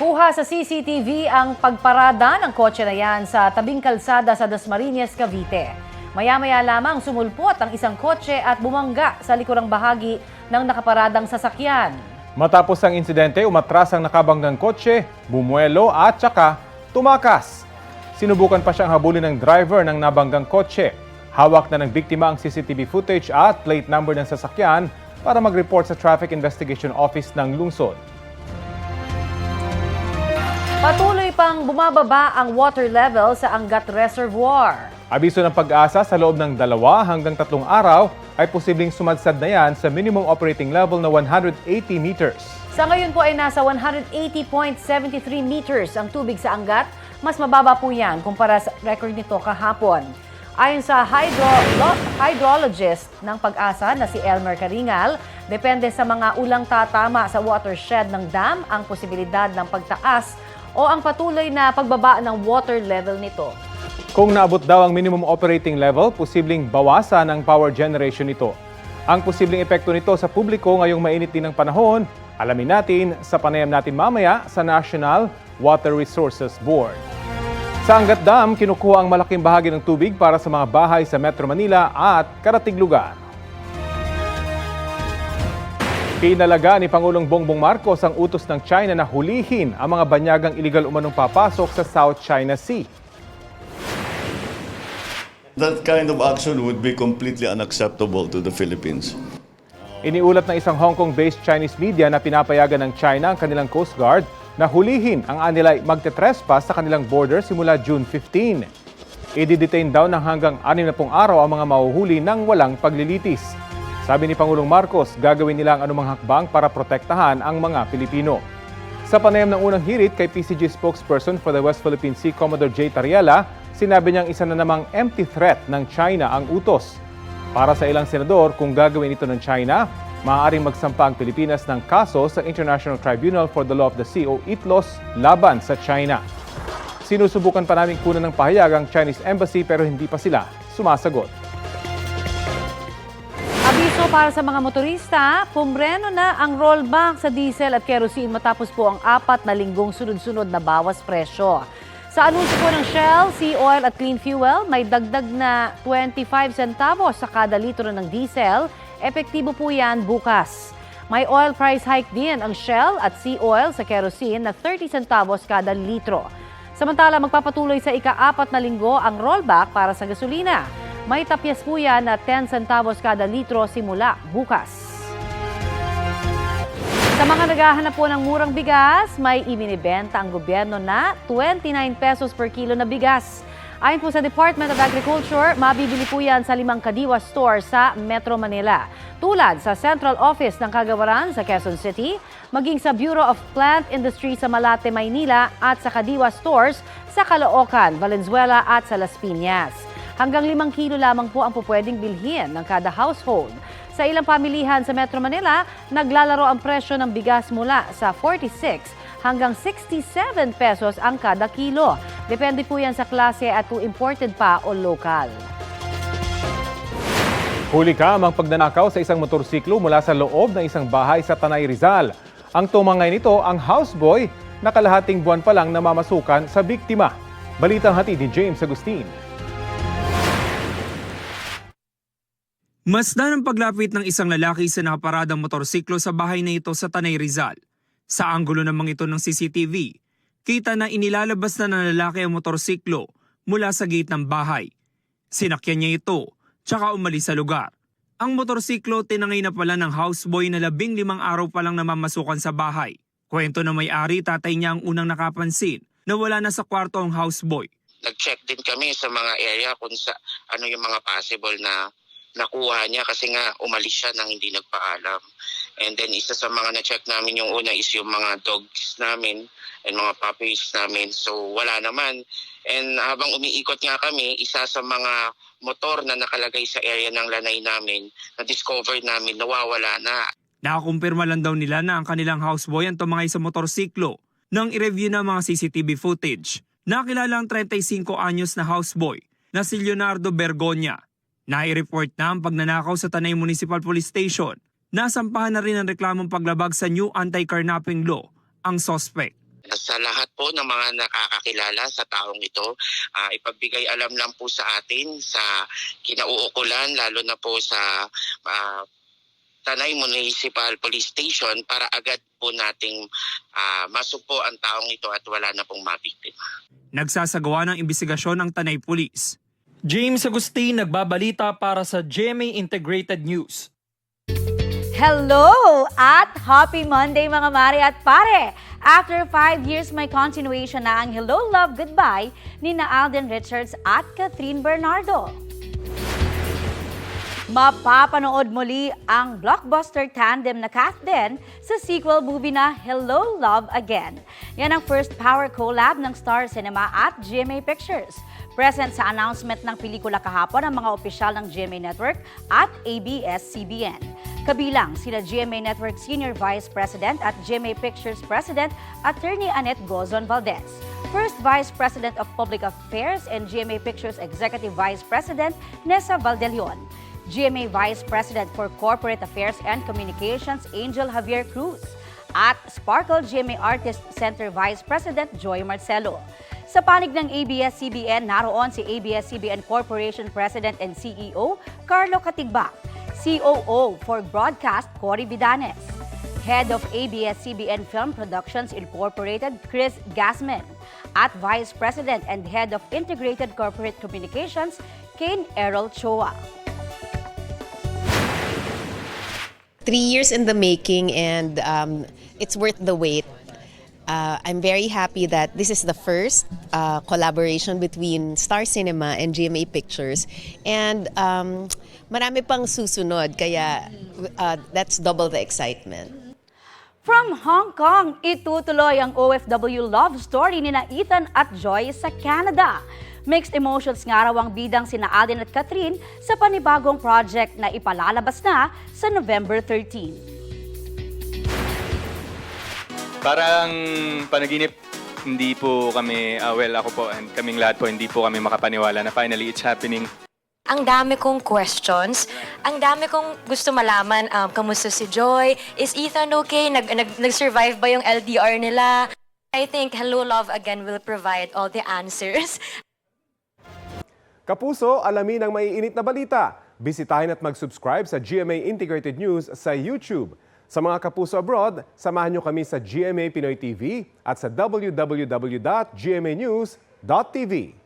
Nakuha sa CCTV ang pagparada ng kotse na yan sa tabing kalsada sa Dasmariñas, Cavite. Maya-maya lamang sumulpot ang isang kotse at bumangga sa likurang bahagi ng nakaparadang sasakyan. Matapos ang insidente, umatras ang nakabanggang kotse, bumuelo at saka tumakas. Sinubukan pa siyang habulin ng driver ng nabanggang kotse. Hawak na ng biktima ang CCTV footage at plate number ng sasakyan para mag-report sa Traffic Investigation Office ng lungsod. Patuloy pang bumababa ang water level sa Angat Reservoir. Abiso ng pag-asa sa loob ng dalawa hanggang tatlong araw ay posibleng sumadsad na yan sa minimum operating level na 180 meters. Sa ngayon po ay nasa 180.73 meters ang tubig sa Angat. Mas mababa po yan kumpara sa record nito kahapon. Ayon sa hydro- lo- hydrologist ng pag-asa na si Elmer Karingal, depende sa mga ulang tatama sa watershed ng dam ang posibilidad ng pagtaas o ang patuloy na pagbaba ng water level nito. Kung naabot daw ang minimum operating level, posibleng bawasan ang power generation nito. Ang posibleng epekto nito sa publiko ngayong mainit din ng panahon, alamin natin sa panayam natin mamaya sa National Water Resources Board. Sa Angat Dam, kinukuha ang malaking bahagi ng tubig para sa mga bahay sa Metro Manila at karatig lugar. Pinalaga ni Pangulong Bongbong Marcos ang utos ng China na hulihin ang mga banyagang iligal umanong papasok sa South China Sea. That kind of action would be completely unacceptable to the Philippines. Iniulat ng isang Hong Kong-based Chinese media na pinapayagan ng China ang kanilang Coast Guard na hulihin ang anilay magte-trespass sa kanilang border simula June 15. I-detain daw ng hanggang 60 araw ang mga mahuhuli ng walang paglilitis. Sabi ni Pangulong Marcos, gagawin nila ang anumang hakbang para protektahan ang mga Pilipino. Sa panayam ng unang hirit kay PCG spokesperson for the West Philippine Sea, Commodore J. Tariela, sinabi niyang isa na namang empty threat ng China ang utos. Para sa ilang senador, kung gagawin ito ng China, maaaring magsampa ang Pilipinas ng kaso sa International Tribunal for the Law of the Sea o ITLOS laban sa China. Sinusubukan pa namin kunan ng pahayag ang Chinese Embassy pero hindi pa sila sumasagot. Abiso para sa mga motorista, pumreno na ang rollback sa diesel at kerosene matapos po ang apat na linggong sunod-sunod na bawas presyo. Sa anunsyo po ng Shell, Sea Oil at Clean Fuel, may dagdag na 25 centavos sa kada litro ng diesel. Epektibo po yan bukas. May oil price hike din ang Shell at Sea Oil sa kerosene na 30 centavos kada litro. Samantala, magpapatuloy sa ika-apat na linggo ang rollback para sa gasolina. May tapyas po yan na 10 centavos kada litro simula bukas. Sa mga naghahanap po ng murang bigas, may ibinibenta ang gobyerno na 29 pesos per kilo na bigas. Ayon po sa Department of Agriculture, mabibili po yan sa limang Kadiwa store sa Metro Manila. Tulad sa Central Office ng Kagawaran sa Quezon City, maging sa Bureau of Plant Industry sa Malate, Maynila at sa Kadiwa stores sa Caloocan, Valenzuela at sa Las Piñas. Hanggang limang kilo lamang po ang pupwedeng bilhin ng kada household. Sa ilang pamilihan sa Metro Manila, naglalaro ang presyo ng bigas mula sa 46 hanggang 67 pesos ang kada kilo. Depende po yan sa klase at kung imported pa o local. Huli ka ang pagnanakaw sa isang motorsiklo mula sa loob ng isang bahay sa Tanay Rizal. Ang tumangay nito ang houseboy na kalahating buwan pa lang namamasukan sa biktima. Balitang hatid ni James Agustin. Masdan ang paglapit ng isang lalaki sa nakaparadang motorsiklo sa bahay na ito sa Tanay Rizal. Sa anggulo namang ito ng CCTV, kita na inilalabas na ng lalaki ang motorsiklo mula sa gate ng bahay. Sinakyan niya ito, tsaka umalis sa lugar. Ang motorsiklo tinangay na pala ng houseboy na labing limang araw pa lang namamasukan sa bahay. Kwento na may-ari, tatay niya ang unang nakapansin na wala na sa kwarto ang houseboy. nag-check din kami sa mga area kung sa ano yung mga possible na nakuha niya kasi nga umalis siya nang hindi nagpaalam. And then isa sa mga na-check namin yung una is yung mga dogs namin and mga puppies namin. So wala naman. And habang umiikot nga kami, isa sa mga motor na nakalagay sa area ng lanay namin, na-discover namin nawawala na. Nakakumpirma lang daw nila na ang kanilang houseboy ang tumangay sa motorsiklo nang i-review ng mga CCTV footage. Nakilala ang 35 anyos na houseboy na si Leonardo Bergonya. Nai-report na ang pagnanakaw sa Tanay Municipal Police Station. Nasampahan na rin ang reklamong paglabag sa new anti-carnapping law ang suspect. Sa lahat po ng mga nakakakilala sa taong ito, ah, ipagbigay alam lang po sa atin sa kinauukulan, lalo na po sa ah, Tanay Municipal Police Station para agad po nating ah, masugpo ang taong ito at wala na pong mabiktima. Nagsasagawa ng imbestigasyon ang Tanay Police. James Agustin nagbabalita para sa GMA Integrated News. Hello at happy Monday mga mare at pare! After five years, may continuation na ang Hello Love Goodbye ni na Alden Richards at Catherine Bernardo. Mapapanood muli ang blockbuster tandem na Kath Den sa sequel movie na Hello Love Again. Yan ang first power collab ng Star Cinema at GMA Pictures. Present sa announcement ng pelikula kahapon ang mga opisyal ng GMA Network at ABS-CBN. Kabilang sina GMA Network Senior Vice President at GMA Pictures President Attorney Annette Gozon Valdez. First Vice President of Public Affairs and GMA Pictures Executive Vice President Nessa Valdelion. GMA Vice President for Corporate Affairs and Communications Angel Javier Cruz. At Sparkle GMA Artist Center Vice President Joy Marcelo. Sa panig ng ABS-CBN, naroon si ABS-CBN Corporation President and CEO Carlo Katigbak, COO for Broadcast Cory Vidanes, Head of ABS-CBN Film Productions Incorporated Chris Gasman, at Vice President and Head of Integrated Corporate Communications Kane Errol Choa. Three years in the making and um, it's worth the wait. Uh, I'm very happy that this is the first uh, collaboration between Star Cinema and GMA Pictures. And um, marami pang susunod, kaya uh, that's double the excitement. From Hong Kong, itutuloy ang OFW love story ni na Ethan at Joy sa Canada. Mixed emotions nga raw ang bidang sina Alden at Catherine sa panibagong project na ipalalabas na sa November 13. Parang panaginip, hindi po kami, ah, well ako po and kaming lahat po, hindi po kami makapaniwala na finally it's happening. Ang dami kong questions. Ang dami kong gusto malaman. Um, kamusta si Joy? Is Ethan okay? Nag, nag, nag-survive ba yung LDR nila? I think Hello Love Again will provide all the answers. Kapuso, alamin ang maiinit na balita. Bisitahin at mag-subscribe sa GMA Integrated News sa YouTube. Sa mga kapuso abroad, samahan nyo kami sa GMA Pinoy TV at sa www.gmanews.tv.